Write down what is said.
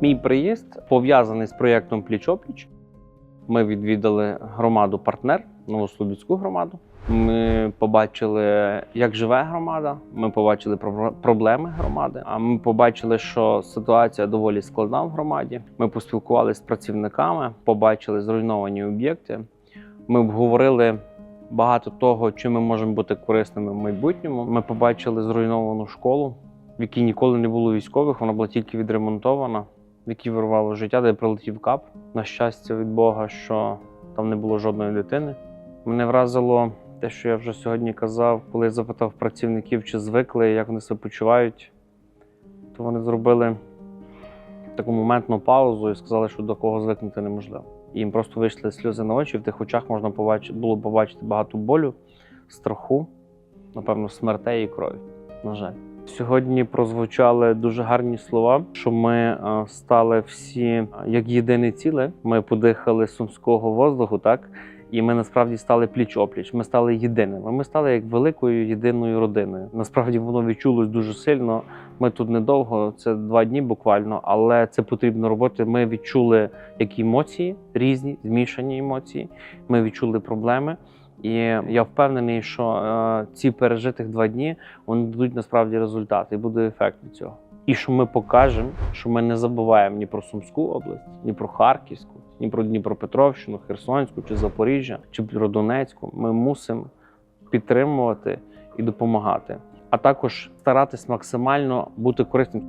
Мій приїзд пов'язаний з проєктом Пліч-опліч. Ми відвідали громаду партнер, Новослобідську громаду. Ми побачили, як живе громада. Ми побачили про- проблеми громади. А ми побачили, що ситуація доволі складна в громаді. Ми поспілкувалися з працівниками, побачили зруйновані об'єкти. Ми обговорили багато того, чим ми можемо бути корисними в майбутньому. Ми побачили зруйновану школу, в якій ніколи не було військових. Вона була тільки відремонтована, якій вирвало життя, де прилетів кап. На щастя, від Бога, що там не було жодної дитини. Мене вразило те, що я вже сьогодні казав, коли я запитав працівників, чи звикли, як вони себе почувають, то вони зробили таку моментну паузу і сказали, що до кого звикнути неможливо. І їм просто вийшли сльози на очі. В тих очах можна побачити, було побачити багато болю, страху, напевно, смертей і крові. На жаль. Сьогодні прозвучали дуже гарні слова, що ми е, стали всі е, як єдине ціле. Ми подихали сумського воздуху, так і ми насправді стали пліч опліч. Ми стали єдиними. Ми стали як великою єдиною родиною. Насправді воно відчулось дуже сильно. Ми тут недовго, це два дні буквально, але це потрібно робити. Ми відчули які емоції, різні, змішані емоції. Ми відчули проблеми. І я впевнений, що е, ці пережитих два дні вони дадуть насправді результат і буде ефект від цього. І що ми покажемо, що ми не забуваємо ні про Сумську область, ні про Харківську, ні про Дніпропетровщину, Херсонську чи Запоріжжя, чи про Донецьку. Ми мусимо підтримувати і допомагати, а також старатись максимально бути корисним.